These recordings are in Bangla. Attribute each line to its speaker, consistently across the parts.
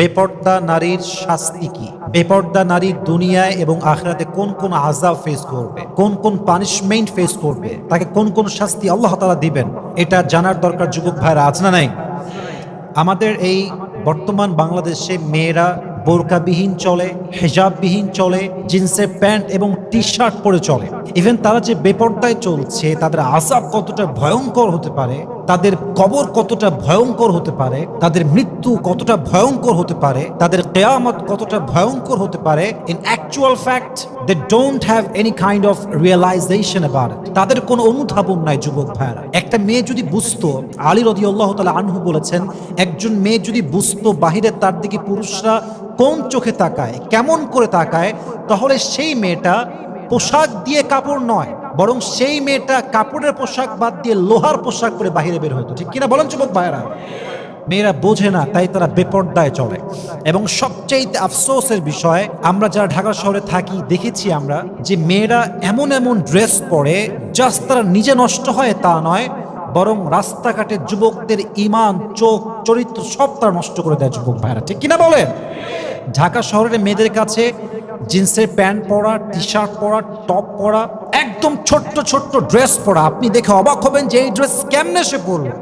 Speaker 1: বেপর্দা নারীর শাস্তি কি? বেপর্দা নারী দুনিয়ায় এবং আখরাতে কোন কোন আজাব ফেস করবে? কোন কোন পানিশমেন্ট ফেস করবে? তাকে কোন কোন শাস্তি আল্লাহ তাআলা দিবেন? এটা জানার দরকার যুবক ভাইরা আজ না নাই? আমাদের এই বর্তমান বাংলাদেশে মেয়েরা বোরকাবিহীন চলে, হেজাববিহীন চলে, জিন্সের প্যান্ট এবং টি শার্ট পরে চলে। ইভেন তারা যে বেপর্দায় চলছে, তাদের আজাব কতটা ভয়ঙ্কর হতে পারে তাদের কবর কতটা ভয়ঙ্কর হতে পারে, তাদের মৃত্যু কতটা ভয়ঙ্কর হতে পারে, তাদের কেয়ামত কতটা ভয়ঙ্কর হতে পারে in actual fact they don't have any kind of realization about তাদের কোনো অনুধাবন নাই, যুবক ভাইরা একটা মেয়ে যদি বুঝতো, আলী রদি আল্লাহ তালা আনহু বলেছেন, একজন মেয়ে যদি বুঝতো বাহিরে তার দিকে পুরুষরা কোন চোখে তাকায়, কেমন করে তাকায়, তাহলে সেই মেয়েটা পোশাক দিয়ে কাপড় নয়। বরং সেই মেয়েটা কাপড়ের পোশাক বাদ দিয়ে লোহার পোশাক পরে বাহিরে বের হতো। ঠিক কিনা বলেন যুবক ভাইরা মেয়েরা বোঝে না, তাই তারা বেপর্দায় চলে এবং সবচেয়ে আফসোসের বিষয়, আমরা যারা ঢাকা শহরে থাকি, দেখেছি আমরা যে মেয়েরা এমন এমন ড্রেস পরে জাস্ট তারা নিজে নষ্ট হয় তা নয়, বরং রাস্তাঘাটে যুবকদের ইমান, চোখ, চরিত্র সব তারা নষ্ট করে দেয় যুবক ভাইরা ঠিক কিনা বলেন? ঢাকা শহরের মেয়েদের কাছে জিন্সের প্যান্ট পরা টি শার্ট পরা, টপ পরা, একদম ছোট্ট ছোট্ট ড্রেস পরা। আপনি দেখে অবাক হবেন যে এই ড্রেস কেমনে সে পরলো।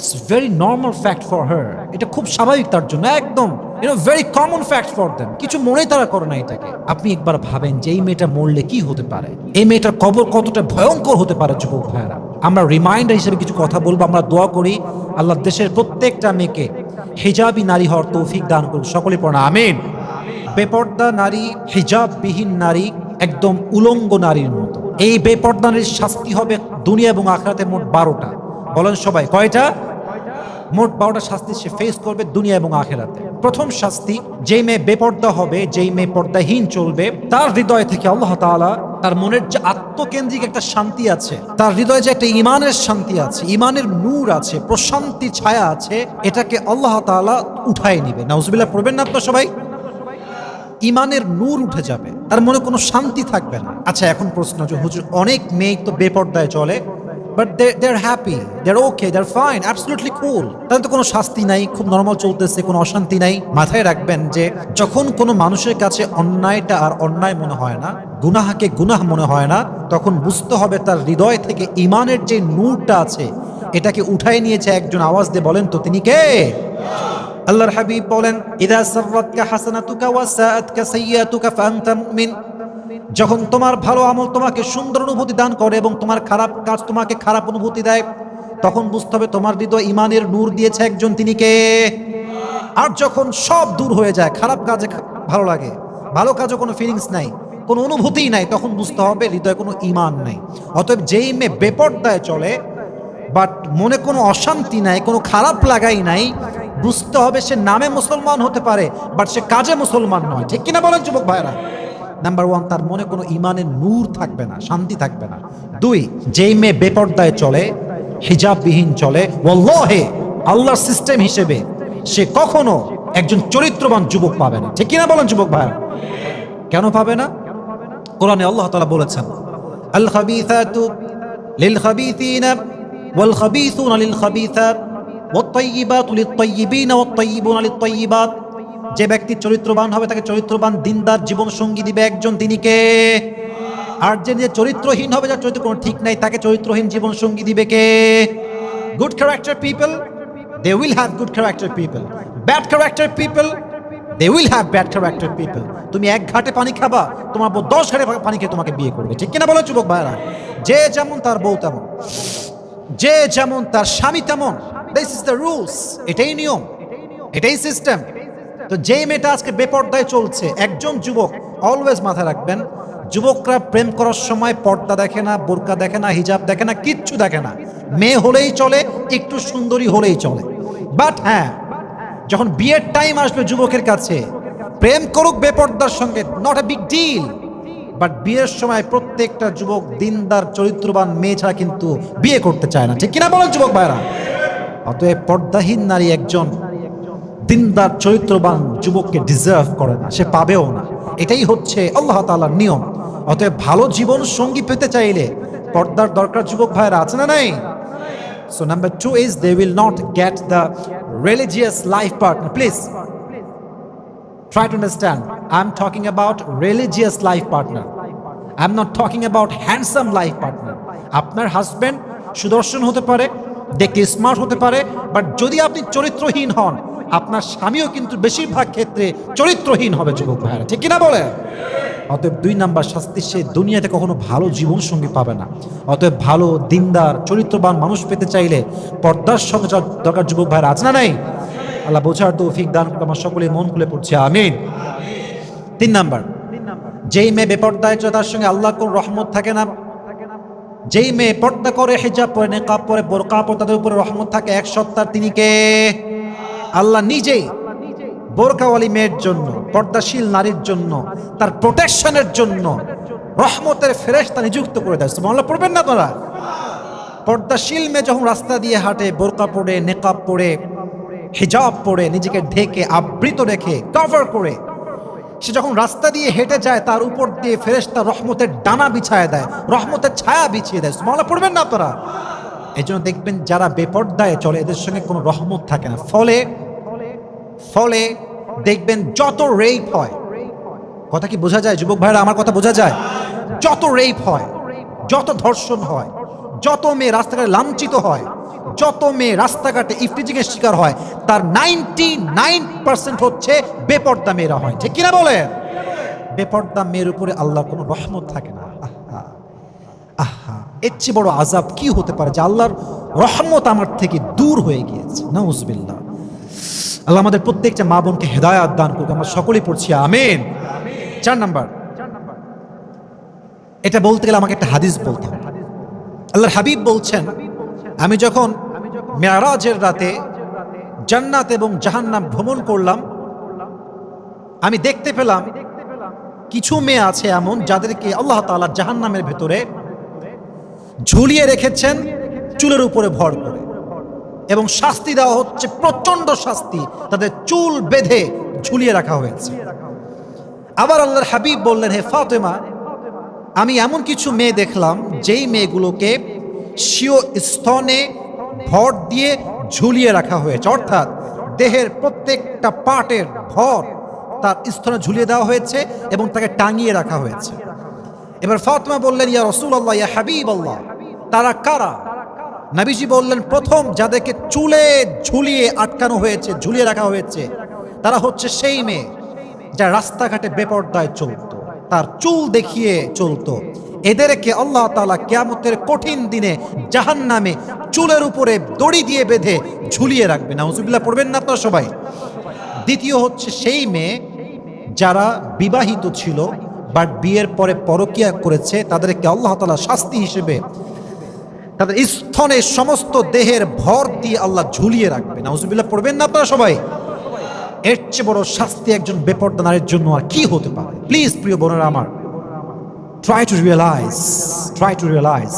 Speaker 1: It's very normal fact for her. এটা খুব স্বাভাবিক তার জন্য। একদম you know very common fact for them কিছু মনেই তারা করে না এটাকে। আপনি একবার ভাবেন যে এই মেয়েটা মরলে কি হতে পারে? এই মেয়েটার কবর কতটা ভয়ঙ্কর হতে পারে, যুবক ভাইয়েরা? আমরা রিমাইন্ডার হিসেবে কিছু কথা বলব, আমরা দোয়া করি আল্লাহ দেশের প্রত্যেকটা মেয়েকে হিজাবি নারী হওয়ার তৌফিক দান করুন। সকলে পড়া আমিন। বেপর্দা নারী হিজাববিহীন নারী একদম উলঙ্গ নারীর মতো। এই বেপর্দা নারীর শাস্তি হবে দুনিয়া এবং আখরাতে মোট বারোটা। বলেন সবাই কয়টা? মোট বারোটা শাস্তি সে ফেস করবে দুনিয়া এবং আখেরাতে। প্রথম শাস্তি যেই মেয়ে বেপর্দা হবে যেই মেয়ে পর্দাহীন চলবে তার হৃদয় থেকে আল্লাহ তাআলা তার মনের যে আত্মকেন্দ্রিক একটা শান্তি আছে, তার হৃদয়ে যে একটা ইমানের শান্তি আছে, ইমানের নূর আছে, প্রশান্তি ছায়া আছে, এটাকে আল্লাহ তালা উঠায় নিবে। নাউজবিল্লা পড়বেন না আপনার সবাই? ইমানের নূর উঠে যাবে, তার মনে কোনো শান্তি থাকবে না। আচ্ছা এখন প্রশ্ন হুজুর, অনেক মেয়ে তো বেপর্দায় চলে but they are happy they're okay they're fine absolutely cool তাদের তো কোনো শাস্তি নাই, খুব নর্মাল চলতেছে, কোনো অশান্তি নাই। মাথায় রাখবেন যে, যখন কোনো মানুষের কাছে অন্যায়টা আর অন্যায় মনে হয় না, গুনাহাকে গুনাহ মনে হয় না, তখন বুঝতে হবে তার হৃদয় থেকে ইমানের যে নূরটা আছে, এটাকে উঠাই নিয়েছে একজন আওয়াজ দিয়ে বলেন তো, তিনি কে? আল্লাহর হাবিব বলেন, ইদা সাররাতকা হাসানাতুকা ওয়া সাআতকা সাইয়্যাতুকা ফাআনতা মুমিন। যখন তোমার ভালো আমল তোমাকে সুন্দর অনুভূতি দান করে এবং তোমার খারাপ কাজ তোমাকে খারাপ অনুভূতি দেয়, তখন বুঝতে হবে তোমার হৃদয় ইমানের নূর দিয়েছে একজন তিনি কে? আর যখন সব দূর হয়ে যায়, খারাপ কাজে ভালো লাগে, ভালো কাজে কোনো ফিলিংস নাই, কোনো অনুভূতিই নাই, তখন বুঝতে হবে হৃদয়ে কোনো ইমান নাই। অতএব যেই মেয়ে বেপর্দায় চলে বাট মনে কোনো অশান্তি নাই, কোনো খারাপ লাগাই নাই, বুঝতে হবে সে নামে মুসলমান হতে পারে বাট সে কাজে মুসলমান নয়। ঠিক কিনা বলেন যুবক ভাইরা নাম্বার ওয়ান তার মনে কোনো ইমানের নূর থাকবে না, শান্তি থাকবে না। দুই, যেই মেয়ে বেপর্দায় চলে, হিজাববিহীন চলে, ওয়াল্লাহে, আল্লাহর সিস্টেম হিসেবে সে কখনো একজন চরিত্রবান যুবক পাবে না। ঠিক কিনা বলেন যুবক ভাইরা কেন পাবে না? কোরআনে আল্লাহ তালা বলেছেন, আল খাবিসাতু ওয়াল ওয়াত তাইয়িবাতু লিত তাইয়িবিনা যে ব্যক্তি চরিত্রবান হবে তাকে চরিত্রবান দিনদার জীবন সঙ্গী দিবে একজন তিনি কে? আর যে যে চরিত্রহীন হবে যার চরিত্র কোনো ঠিক নাই, তাকে চরিত্রহীন জীবন সঙ্গী দিবে কে? Good character people they will have good character people bad character people they will have bad character people তুমি এক ঘাটে পানি খাবা, তোমার বউ দশ ঘাটে পানি খেয়ে তোমাকে বিয়ে করবে। ঠিক কিনা বলো, যুবক ভাইরা যে যেমন তার বউ তেমন। যে যেমন তার স্বামী তেমন। দিস ইজ দ্য রুলস এটাই নিয়ম, এটাই সিস্টেম তো যেই মেয়েটা আজকে বেপর্দায় চলছে, একজন যুবক অলওয়েজ মাথায় রাখবেন, যুবকরা প্রেম করার সময় পর্দা দেখে না, বোরকা দেখে না, হিজাব দেখে না, কিচ্ছু দেখে না। মেয়ে হলেই চলে, একটু সুন্দরী হলেই চলে। বাট হ্যাঁ যখন বিয়ের টাইম আসবে যুবকের কাছে, প্রেম করুক বেপর্দার সঙ্গে not a big deal but বিয়ের সময় প্রত্যেকটা যুবক দিনদার, চরিত্রবান মেয়ে ছাড়া কিন্তু বিয়ে করতে চায় না। ঠিক কিনা বলেন যুবক ভাইরা অতএব পর্দাহীন নারী একজন দিনদার, চরিত্রবান যুবককে ডিজার্ভ করে না, সে পাবেও না। এটাই হচ্ছে আল্লাহ তালার নিয়ম। অতএব ভালো জীবন সঙ্গী পেতে চাইলে পর্দার দরকার যুবক ভাইয়েরা, আছে না নাই? So number two is they will not get the religious life partner please try to understand I am talking about religious life partner I am not talking about handsome life partner আপনার হাজব্যান্ড সুদর্শন হতে পারে, দেখতে স্মার্ট হতে পারে বাট যদি আপনি চরিত্রহীন হন আপনার স্বামীও কিন্তু বেশিরভাগ ক্ষেত্রে চরিত্রহীন হবে যুবক ভাইরা ঠিক কিনা বলে অতএব দুই নাম্বার শাস্তি সে দুনিয়াতে কখনো ভালো জীবন সঙ্গী পাবে না। অতএব ভালো, দিনদার, চরিত্রবান মানুষ পেতে চাইলে পর্দার সঙ্গে দরকার যুবক ভাইরা আছে না নাই? আল্লাহ বোঝার তো তৌফিক দান আমার সকলে মন খুলে পড়ছে, আমিন। তিন নাম্বার, যেই মেয়ে বেপর্দায় তার সঙ্গে আল্লাহ কোন রহমত থাকে না। যেই মেয়ে পর্দা করে, হিজাব পরে, নেকাব পরে, বোরকা পরে, তাদের উপরে রহমত থাকে, এক সত্তার তিনি কে? আল্লাহ নিজেই বোরকাওয়ালি মেয়ের জন্য, পর্দাশীল নারীর জন্য, তার প্রোটেকশনের জন্য, রহমতের ফেরেশতা নিযুক্ত করে দেয়। সুবহানাল্লাহ, পড়বেন না তোরা পর্দাশীল মেয়ে যখন রাস্তা দিয়ে হাঁটে, বোরকা পরে নেকাব পরে হিজাব পরে, নিজেকে ঢেকে, আবৃত রেখে কভার করে, সে যখন রাস্তা দিয়ে হেঁটে যায়, তার উপর দিয়ে ফেরেশতা রহমতের ডানা বিছায় দেয়, রহমতের ছায়া বিছিয়ে দেয়। সুবহানাল্লাহ, পড়বেন না আপনারা? এই জন্য দেখবেন যারা বেপর্দায় চলে, এদের সঙ্গে কোনো রহমত থাকে না। ফলে ফলে দেখবেন যত রেপ হয়, কথা কি বোঝা যায়? যুবক ভাইরা, আমার কথা বোঝা যায়? যত রেপ হয়, যত ধর্ষণ হয়, যত মেয়ে রাস্তাঘাটে লাঞ্ছিত হয়, যত মেয়ে রাস্তাঘাটে ইফটিজিং এর শিকার হয়, তার নাইনটি নাইন পার্সেন্ট হচ্ছে বেপর্দা মেয়েরা হয়। ঠিক কিনা বলে বেপর্দা মেয়ের উপরে আল্লাহর কোনো রহমত থাকে না। এর চেয়ে বড় আজাব কি হতে পারে যে আল্লাহর রহমত আমার থেকে দূর হয়ে গিয়েছে? নাউজবিল্লাহ। আল্লাহ আমাদের প্রত্যেকটা মা বোনকে হেদায়াত দান করুক, আমরা সকলেই পড়ছি, আমেন। চার নাম্বার। এটা বলতে গেলে আমাকে একটা হাদিস বলতে হবে। আল্লাহর হাবিব বলছেন, আমি যখন মেয়ারাজের রাতে জান্নাত এবং জাহান্নাম ভ্রমণ করলাম, আমি দেখতে পেলাম কিছু মেয়ে আছে এমন যাদেরকে আল্লাহ তাআলা জাহান্নামের ভেতরে ঝুলিয়ে রেখেছেন চুলের উপরে ভর করে। এবং শাস্তি দেওয়া হচ্ছে প্রচণ্ড শাস্তি তাদের চুল বেঁধে ঝুলিয়ে রাখা হয়েছে। আবার আল্লাহর হাবিব বললেন, হে ফাতেমা, আমি এমন কিছু মেয়ে দেখলাম, যেই মেয়েগুলোকে স্বীয় স্তনে ভর দিয়ে ঝুলিয়ে রাখা হয়েছে। অর্থাৎ দেহের প্রত্যেকটা পার্টের ভর তার স্তনে ঝুলিয়ে দেওয়া হয়েছে এবং তাকে টাঙিয়ে রাখা হয়েছে। এবার ফাতেমা বললেন, ইয়া রসুল আল্লাহ ইয়া হাবিব আল্লাহ তারা কারা? নাবিজি বললেন, প্রথম যাদেরকে চুলে ঝুলিয়ে আটকানো হয়েছে, ঝুলিয়ে রাখা হয়েছে, তারা হচ্ছে সেই মেয়ে যা রাস্তাঘাটে বেপর্দায় চলতো। তার চুল দেখিয়ে চলতো। এদেরকে আল্লাহ তাআলা কেয়ামতের কঠিন দিনে জাহান নামে চুলের উপরে দড়ি দিয়ে বেঁধে ঝুলিয়ে রাখবে না হুজুবিল্লাহ পড়বেন না আপনারা সবাই? দ্বিতীয় হচ্ছে সেই মেয়ে যারা বিবাহিত ছিল বাট বিয়ের পরে পরকিয়া করেছে, তাদেরকে আল্লাহ তাআলা শাস্তি হিসেবে তাদের স্থনে সমস্ত দেহের ভর দিয়ে আল্লাহ ঝুলিয়ে রাখবে নাউজুবিল্লাহ, পড়বেন না আপনারা সবাই? এর চেয়ে বড় শাস্তি একজন বেপর্দা নারীর জন্য আর কি হতে পারে? প্লিজ প্রিয় বোনেরা আমার try to realize try to realize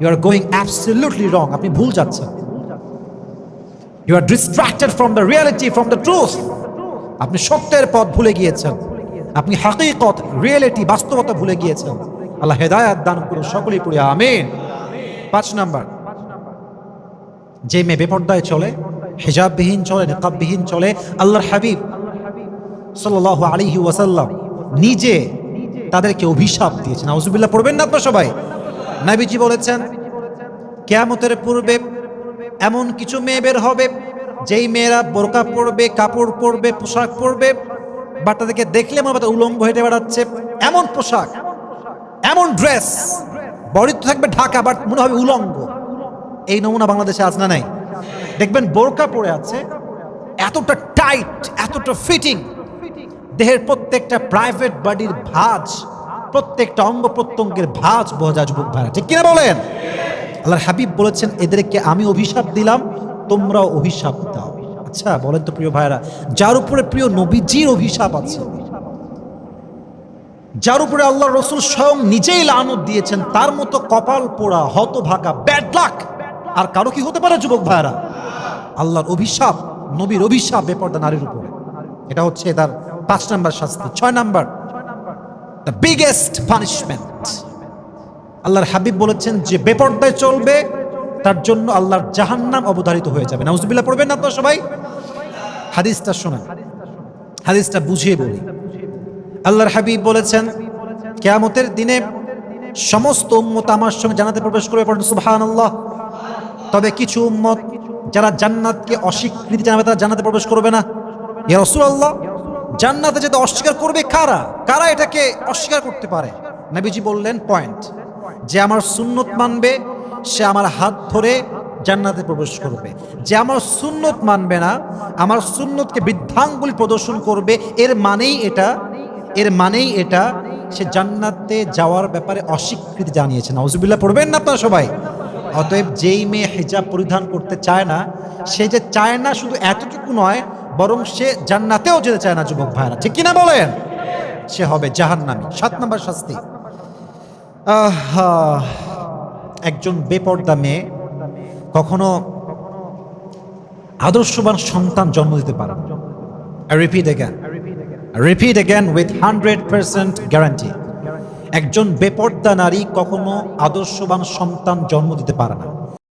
Speaker 1: you are going absolutely wrong আপনি ভুল যাচ্ছেন। You are distracted from the reality from the truth আপনি সত্যের পথ ভুলে গিয়েছেন। আপনি হাকিকত রিয়েলিটি বাস্তবতা ভুলে গিয়েছেন। আল্লাহ হেদায়াত দান করুন সকলেই পড়ে, আমিন। পাঁচ নাম্বার। যে মেয়ে বেপর্দায় চলে, হেজাববিহীন চলে, নেকাববিহীন চলে, আল্লাহর হাবিব সাল্লাহ আলিহি ওয়াসাল্লাম নিজে তাদেরকে অভিশাপ দিয়েছেন। আউজুবিল্লাহ পড়বেন না আপনার সবাই? নাবিজি বলেছেন, কেয়ামতের পূর্বে এমন কিছু মেয়ে বের হবে, যেই মেয়েরা বোরকা পরবে, কাপড় পরবে, পোশাক পরবে বা তাদেরকে দেখলে মনে হবে উলঙ্গ হেঁটে বেড়াচ্ছে এমন পোশাক, এমন ড্রেস বডি তো থাকবে ঢাকা, বাট মনে হবে উলঙ্গ। এই নমুনা বাংলাদেশে আজ না নাই। দেখবেন বোরকা পরে আছে, এতটা টাইট এতটা ফিটিং দেহের প্রত্যেকটা প্রাইভেট বডির ভাঁজ, প্রত্যেকটা অঙ্গ প্রত্যঙ্গের ভাঁজ বোঝা যুবক ভাইরা। ঠিক কিনা বলেন? আল্লাহর হাবিব বলেছেন, এদেরকে আমি অভিশাপ দিলাম, তোমরাও অভিশাপ দাও। আচ্ছা বলেন তো প্রিয় ভাইরা যার উপরে প্রিয় নবীজির অভিশাপ আছে, যার উপরে আল্লাহ রসুল স্বয়ং নিজেই লানত দিয়েছেন, তার মতো কপাল পোড়া, হতভাগা ব্যাড লাক আর কারও কি হতে পারে, যুবক ভাইরা আল্লাহর অভিশাপ, নবীর অভিশাপ বেপর্দা নারীর উপরে। এটা হচ্ছে তার পাঁচ নাম্বার শাস্তি। ছয় নাম্বার দ্য বিগেস্ট পানিশমেন্ট আল্লাহর হাবিব বলেছেন, যে বেপর্দায় চলবে তার জন্য আল্লাহর জাহান্নাম অবধারিত হয়ে যাবে। নাউজুবিল্লাহ, পড়বেন না তো সবাই? হাদিসটা শোনেন। হাদিসটা বুঝিয়ে বলি। আল্লাহর হাবিব বলেছেন, কেয়ামতের দিনে সমস্ত উম্মত আমার সঙ্গে জানাতে প্রবেশ করবে পড়েন সুবহান আল্লাহ তবে কিছু উম্মত যারা জান্নাতকে অস্বীকৃতি জানাবে, তারা জান্নাতে প্রবেশ করবে না। ইয়া আল্লাহ জান্নাতে যেতে অস্বীকার করবে কারা? কারা এটাকে অস্বীকার করতে পারে? নবীজি বললেন পয়েন্ট যে আমার সুন্নত মানবে সে আমার হাত ধরে জান্নাতে প্রবেশ করবে। যে আমার সুন্নত মানবে না আমার সুন্নতকে বৃদ্ধাঙ্গুলি প্রদর্শন করবে এর মানেই এটা এর মানেই এটা সে জান্নাতে যাওয়ার ব্যাপারে অস্বীকৃতি জানিয়েছে। নাউজুবিল্লাহ পড়বেন না আপনারা সবাই? অতএব যেই মেয়ে হেজাব পরিধান করতে চায় না সে যে চায় না শুধু এতটুকু নয় বরং সে জান্নাতেও যেতে চায় না যুবক ভাইরা। ঠিক কিনা বলেন? সে হবে জাহান্নামি। সাত নম্বর শাস্তি। আহা, একজন বেপর্দা মেয়ে কখনো আদর্শবান সন্তান জন্ম দিতে পারে repeat with hundred percent guarantee একজন বেপর্দা নারী কখনো আদর্শবান সন্তান জন্ম দিতে পারে না।